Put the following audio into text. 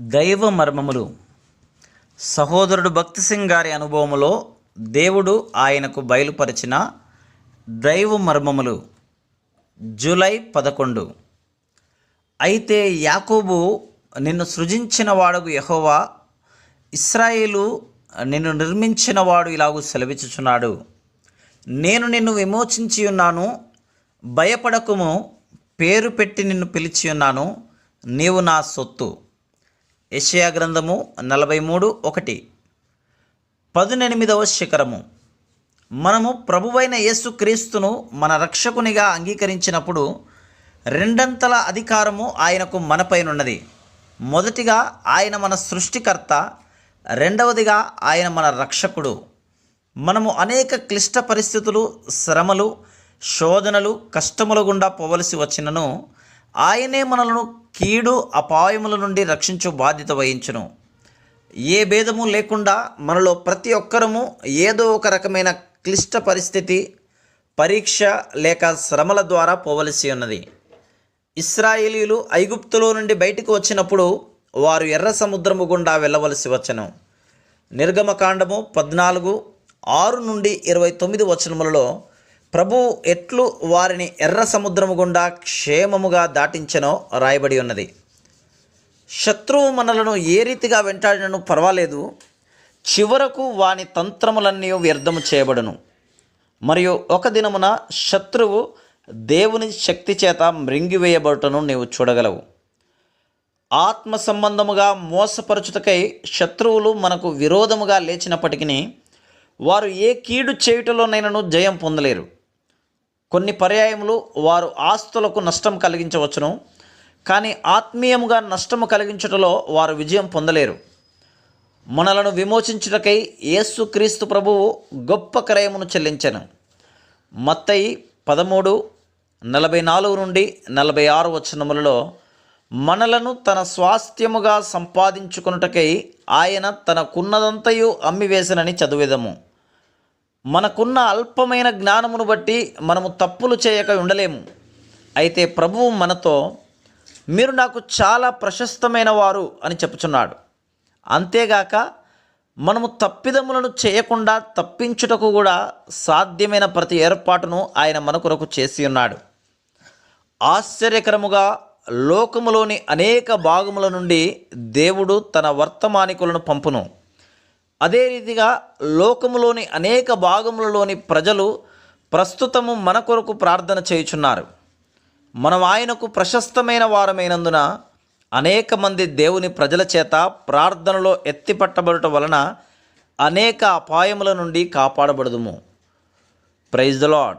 దైవ మర్మములు. సహోదరుడు భక్తి సింగ్ గారి అనుభవములో దేవుడు ఆయనకు బయలుపరిచిన దైవ మర్మములు. జూలై పదకొండు. అయితే యాకోబు నిన్ను సృజించిన వాడుగు యహోవా ఇస్రాయేలు నిన్ను నిర్మించిన వాడు ఇలాగూ సెలవిచ్చుచున్నాడు. నేను నిన్ను విమోచించి ఉన్నాను భయపడకుము పేరు పెట్టి నిన్ను పిలిచి ఉన్నాను నీవు నా సొత్తు. యషయా గ్రంథము నలభై మూడు ఒకటి. పదునెనిమిదవ శిఖరము. మనము ప్రభువైన యేసుక్రీస్తును మన రక్షకునిగా అంగీకరించినప్పుడు రెండంతల అధికారము ఆయనకు మనపైనున్నది. మొదటిగా ఆయన మన సృష్టికర్త రెండవదిగా ఆయన మన రక్షకుడు. మనము అనేక క్లిష్ట పరిస్థితులు శ్రమలు శోధనలు కష్టముల గుండా పోవలసి వచ్చినను ఆయనే మనలను కీడు అపాయముల నుండి రక్షించు బాధ్యత వహించును. ఏ భేదము లేకుండా మనలో ప్రతి ఒక్కరము ఏదో ఒక రకమైన క్లిష్ట పరిస్థితి పరీక్ష లేక శ్రమల ద్వారా పోవలసి ఉన్నది. ఇస్రాయేలీలు ఐగుప్తులో నుండి బయటకు వచ్చినప్పుడు వారు ఎర్ర సముద్రము గుండా వెళ్ళవలసి వచ్చను. నిర్గమకాండము పద్నాలుగు ఆరు నుండి ఇరవై తొమ్మిది వచనములలో ప్రభువు ఎట్లు వారిని ఎర్ర సముద్రము గుండా క్షేమముగా దాటించనో రాయబడి ఉన్నది. శత్రువు మనలను ఏ రీతిగా వెంటాడినను పర్వాలేదు. చివరకు వాని తంత్రములన్నీ వ్యర్థము చేయబడును. మరియు ఒక దినమున శత్రువు దేవుని శక్తి చేత మృంగివేయబడుటను నీవు చూడగలవు. ఆత్మ సంబంధముగా మోసపరచుటకై శత్రువులు మనకు విరోధముగా లేచినప్పటికీ వారు ఏ కీడు చేయుటలోనైనను జయం పొందలేరు. కొన్ని పర్యాయములు వారు ఆస్తులకు నష్టం కలిగించవచ్చును కానీ ఆత్మీయముగా నష్టము కలిగించుటలో వారు విజయం పొందలేరు. మనలను విమోచించుటకై యేసుక్రీస్తు ప్రభువు గొప్ప క్రయమును చెల్లించను. మత్తయి పదమూడు నలభై నాలుగు నుండి నలభై ఆరు వచనములలో మనలను తన స్వాస్థ్యముగా సంపాదించుకొనుటకై ఆయన తనకున్నదంతయు అమ్మివేసనని చదివేదము. మనకున్న అల్పమైన జ్ఞానమును బట్టి మనము తప్పులు చేయక ఉండలేము. అయితే ప్రభువు మనతో మీరు నాకు చాలా ప్రశస్తమైన వారు అని చెప్పుచున్నాడు. అంతేగాక మనము తప్పిదములను చేయకుండా తప్పించుటకు కూడా సాధ్యమైన ప్రతి ఏర్పాటును ఆయన మన కొరకు చేసి ఉన్నాడు. ఆశ్చర్యకరముగా లోకములోని అనేక భాగముల నుండి దేవుడు తన వర్తమానికులను పంపును. అదే రీతిగా లోకములోని అనేక భాగములలోని ప్రజలు ప్రస్తుతము మన కొరకు ప్రార్థన చేయుచున్నారు. మనం ఆయనకు ప్రశస్తమైన వారమైనందున అనేక మంది దేవుని ప్రజల చేత ప్రార్థనలో ఎత్తిపట్టబడట వలన అనేక అపాయముల నుండి కాపాడబడదుము. Praise the lord